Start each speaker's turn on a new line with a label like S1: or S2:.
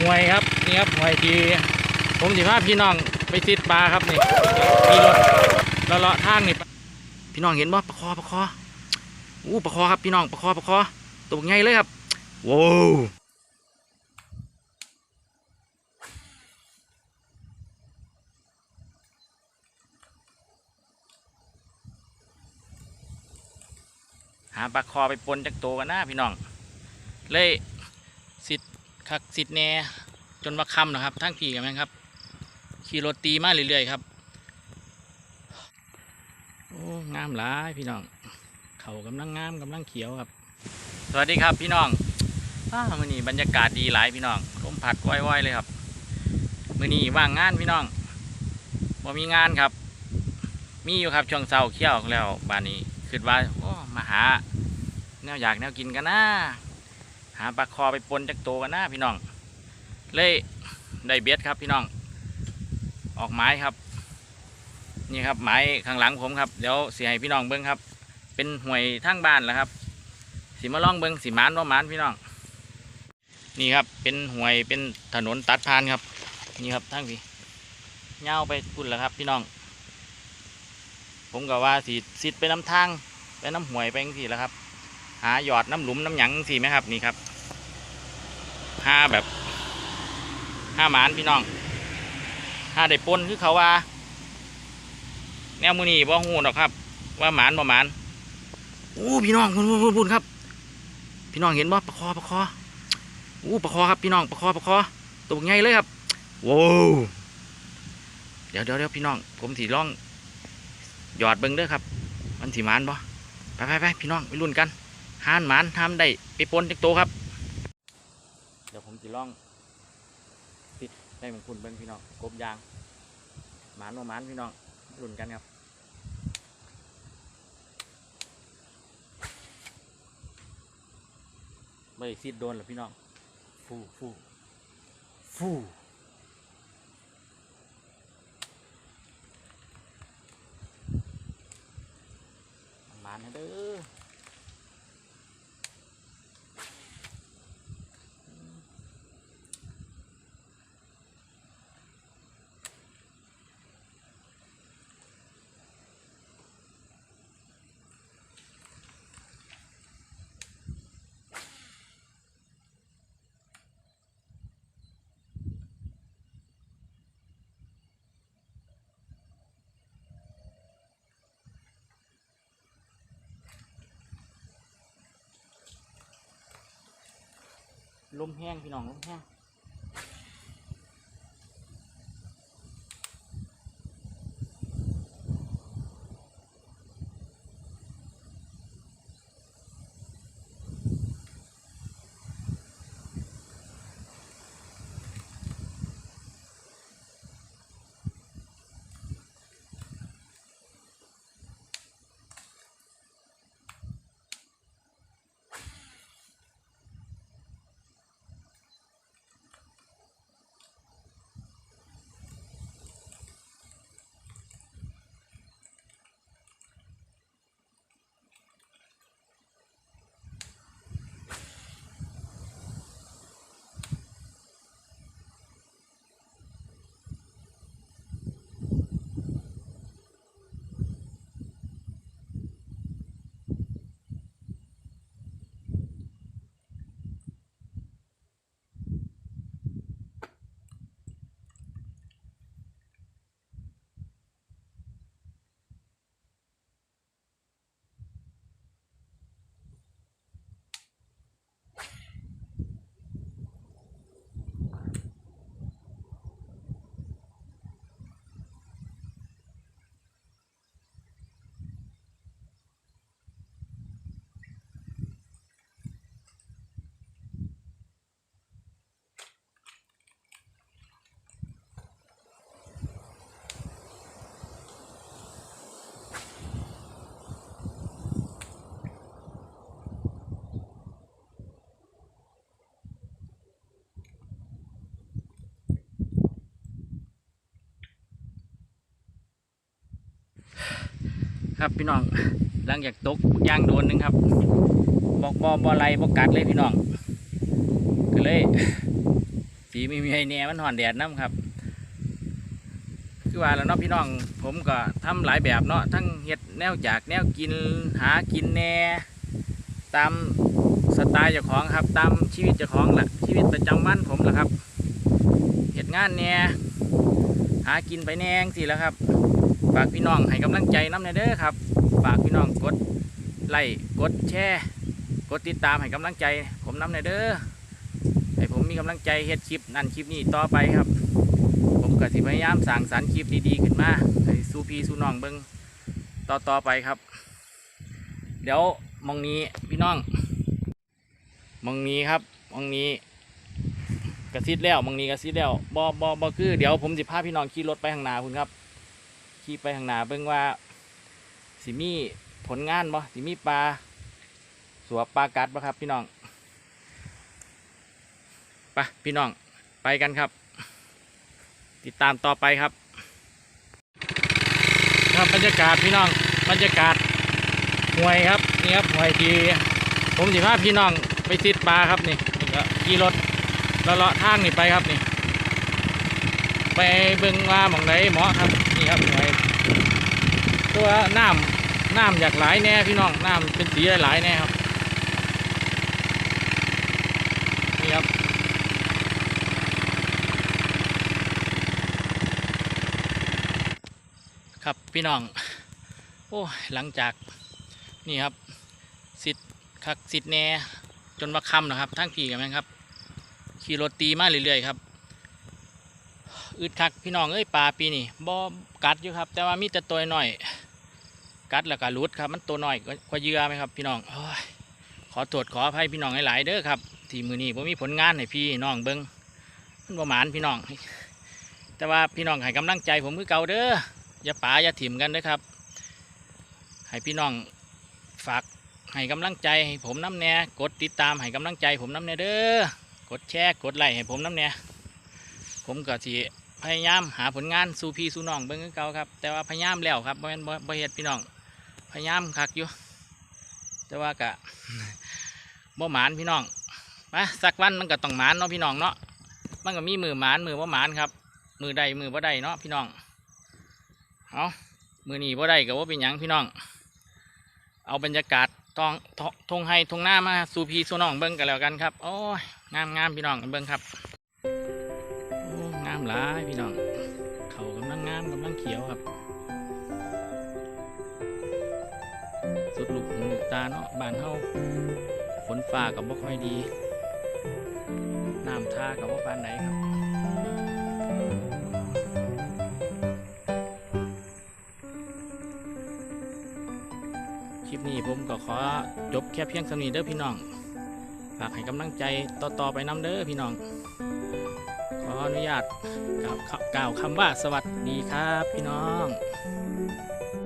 S1: ห่วยครับนี่ครับห่วยทีผมสิพาพี่น้องไปติดปลาครับนี่มีรถเลาะทางนี่พี่น้องเห็นบ่ปลาคอปลาคออู้ปลาคอครับพี่น้องปลาคอปลาคอตัวใหญ่เลยครับว้าวหาปลาคอไปปนจากตัวกันนะพี่น้อง เลย คักสิทธิ์แน่จนว่าคำนะครับทั้งพี่กันไหมครับ ขี่รถตีมาเรื่อยๆครับ โอ้งามหลายพี่น้อง เขากำลังงามกำลังเขียวครับ สวัสดีครับพี่น้องอ้ามื่อนี้บรรยากาศดีหลายพี่น้องลมพัดว่อยๆเลยครับมื่อนี้ว่างงานพี่น้องบ่มีงานครับ มีอยู่ครับช่วงเช้าเขี้ยวแล้วบ้านนี้คิดว่าโอ้มาหาแนวอยากแนวกินกันนะ หาปลาคอไปปนจากตัวกันหนะพี่น้อง เลยได้เบ็ดครับพี่น้อง ออกไม้ครับ นี่ครับไม้ข้างหลังผมครับเดี๋ยวเสียให้พี่น้องเบิ้งครับ เป็นห่วยทางบ้านแล้วครับสีมาล่องเบิ้งสีมานว่ามานพี่น้อง นี่ครับเป็นห่วยเป็นถนนตัดผ่านครับ นี่ครับทั้งพี่เงาไปพุ่นแล้วครับ พี่น้อง ผมก็ว่าสีสิดไปน้ำทางไปน้ำห่วยไปจังสี่แล้วครับ หาหยอดน้ำหลุมน้ำหยังสิไหมครับนี่ครับ ห้าแบบห้าหมานพี่น้องห้าได้ปนคือเขาว่าแนวมือนี่บ่หูหรอกครับ ว่าหมานบ่หมานโอ้พี่น้องพุ่นพุ่นพุ่นพุ่นครับ พี่น้องเห็นบ่ปลาคอปลาคอโอ้ปลาคอครับพี่น้องปลาคอปลาคอตัวใหญ่เลยครับว้าวเดี๋ยวเดี๋ยวเดี๋ยวพี่น้อง ผมสีล่อง หยอดเบิ้งเด้อครับ มันสีมานบ่ไปไปไปพี่น้องไปรุ่นกันหานหมานทำได้ไปปนจากโตครับ เดี๋ยวผมจะลองติดได้เหมือนคุณเบิ้งพี่น้องกบยางหมานว่าหมานพี่น้องรุ่นกันครับไม่ซีดโดนหรอพี่น้องฟูฟูฟูหมานให้เด้อ ลมแห้งพี่น้องลมแห้ง ครับพี่น้องหลังจากตกย่างโดนหนึงครับบอกบอบอไรบอกัดเลยพี่น้องก็เลยสีมีมีไอแหน่มันห่อนแดดน้ำครับ คือว่าแล้วเนาะพี่น้องผมก็ทำหลายแบบเนาะทั้งเฮ็ดแนวจากแนวกินหากินแหน่ตามสไตล์เจ้าของครับ ตามชีวิตเจ้าของแหละชีวิตประจำวันผมแหละครับเฮ็ดงานแหน่หากินไปแหน่งสิแล้วครับ ฝากพี่น้องให้กำลังใจน้ำในเด้อครับ ฝากพี่น้องกดไลค์กดแชร์กดติดตามให้กำลังใจ ผมน้ำในเด้อให้ผมมีกำลังใจเฮ็ดคลิปนั่นคลิปนี้ต่อไปครับ ผมก็สิพยายามสร้างสรรค์คลิปดีๆขึ้นมาให้สู้พี่สู้น้องเบิ้งต่อต่อไปครับ เดี๋ยวมองนี้พี่น้องมองนี้ครับมองนี้กระซิดแล้วมองนี้กระซิดแล้วบอบอบอคือเดี๋ยวผมสิพาพี่น้องขี่รถไปข้างหน้าคุณครับ ขี่ไปข้างหน้าเบิ่งว่าสิมีผลงานบ่สิมีปลาสัวปลากัดบ่ครับ พี่น้องไปพี่น้องไปกันครับ ติดตามต่อไปครับ ครับบรรยากาศพี่น้องบรรยากาศห่วยครับนี่ครับห่วยทีผมสิพาพี่น้องไปติดปลาครับนี่ก็ขี่รถเลาะทางนี่ไปครับนี่ ไปเบิ่งว่าหมองไหนเหมาะครับนี่ครับห่วยตัวน้ำน้ำอยากหลายแน่พี่น้องน้ำเป็นสีหลายแน่ครับนี่ครับครับพี่น้องโอ้หลังจากนี่ครับสิทธิ์คักสิทธิ์แน่จนว่าคำนะครับทั้งพี่กันไหมครับขี่รถตีมาเรื่อยๆครับ อึดคักพี่น้องเอ้ยปลาปีนี่บ่กัดอยู่ครับ แต่ว่ามีแต่ตัวหน่อย กัดแล้วก็หลุดครับมันตัวหน่อยกว่าเยื่อไหมครับ พี่น้องโอ้ยขอโทษขออภัยพี่น้องหลายๆเด้อครับที่มือนี้ผมมีผลงานให้พี่น้องเบิ้งมันประมาณพี่น้อง แต่ว่าพี่น้องให้กำลังใจผมคือเก่าเด้ออย่าป่าอย่าถิ่มกันนะครับให้พี่น้องฝากให้กำลังใจให้ผมน้ำแน่กดติดตามให้กำลังใจผมน้ำแน่เด้อกดแชร์กดไลค์ให้ผมน้ำแน่ผมก็สิ พยายามหาผลงานสู่พี่สู่น้องเบิ่งเก่าครับ แต่ว่าพยายามแล้วครับบ่แม่นบ่เฮ็ดพี่น้องพยายามคักอยู่แต่ว่ากะบ่หมานพี่น้องมาสักวันมันก็ต้องหมานเนาะพี่น้องเนาะมันก็มีมือหมานมือบ่หมานครับ มือใดมือบ่ใดเนาะพี่น้องเอามือหนีบ่ได้ก็ว่าเป็นหยังพี่น้อง เอาบรรยากาศทองทงทงไฮทงหน้ามาสู่พี่สู่น้องเบิ้งกันแล้วกันครับโอ้ยงามงามพี่น้องเบิ้งครับามหลายพี่น้อง เขากำลังงามกำลังเขียวครับ สุดลูกหูตาเนาะบานเฮาฝนฟ้ากับบ่ค่อยดี น้ำท่ากับบ่ปานไหนครับคลิปนี้ผมก็ขอจบแค่เพียงสำนีเด้อพี่น้อง ฝากให้กำลังใจต่อๆไปน้ำเด้อพี่น้อง อนุญาตกล่าวกล่าวคำว่าสวัสดีครับพี่น้อง